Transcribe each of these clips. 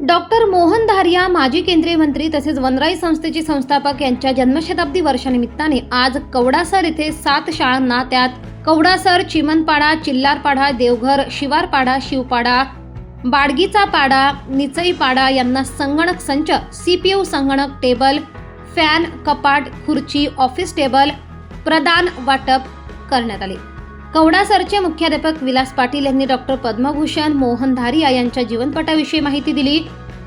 मोहन धारिया माजी केंद्रीय मंत्री तसेच वनराई संस्थेचे संस्थापक यांच्या जन्मशताब्दी वर्षानिमित्ताने आज कवडासर येथे सात शाळांना त्यात कवडासर चिमनपाडा चिल्लारपाडा देवघर शिवारपाडा शिवपाडा बाडगीचा पाडा निचईपाडा यांना संगणक संच सीपीयू संगणक टेबल फॅन कपाट खुर्ची ऑफिस टेबल प्रदान वाटप करण्यात आले. कवडासरचे मुख्याध्यापक विलास पाटील यांनी डॉक्टर पद्मभूषण मोहन धारिया यांच्या जीवनपटाविषयी माहिती दिली.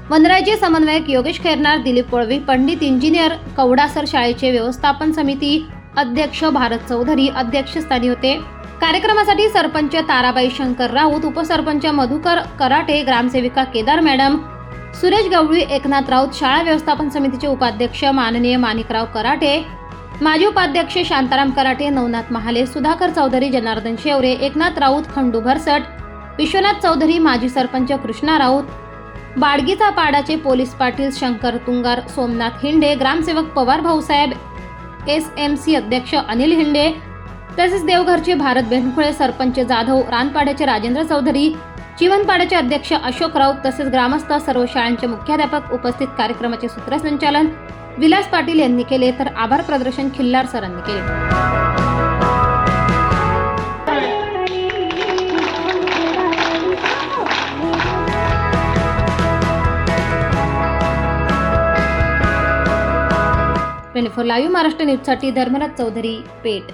वनराज्य समन्वयक योगेश खैरनार दिलीप पळवी पंडित इंजिनियर कवडासर शाळेचे व्यवस्थापन समिती अध्यक्ष भारत चौधरी अध्यक्षस्थानी होते. कार्यक्रमासाठी सरपंच ताराबाई शंकर राऊत उपसरपंच मधुकर कराटे ग्रामसेविका केदार मॅडम सुरेश गवळी एकनाथ राऊत शाळा व्यवस्थापन समितीचे उपाध्यक्ष माननीय माणिकराव कराटे माजी उपाध्यक्ष शांताराम कराटे नवनाथ महाले सुधाकर चौधरी जनार्दन शेवरे एकनाथ राऊत खंडू भरसट विश्वनाथ चौधरी माजी सरपंच कृष्णा राऊत बाडगीचा पाडाचे पोलीस पाटील शंकर तुंगार सोमनाथ हिंडे ग्रामसेवक Pawar Bhausaheb S M C अध्यक्ष अनिल हिंडे तसेच देवघरचे भारत बेनखुळे सरपंच जाधव रानपाड्याचे राजेंद्र चौधरी चिवनपाड्याचे अध्यक्ष अशोक राऊत तसेच ग्रामस्थ सर्व शाळांचे मुख्याध्यापक उपस्थित कार्यक्रमाचे सूत्रसंचालन विलास पाटील यांनी केले तर आभार प्रदर्शन खिल्लार सरांनी केले. ट्वेंटी फोर लाईव्ह महाराष्ट्र न्यूजसाठी धर्मराज चौधरी पेठ.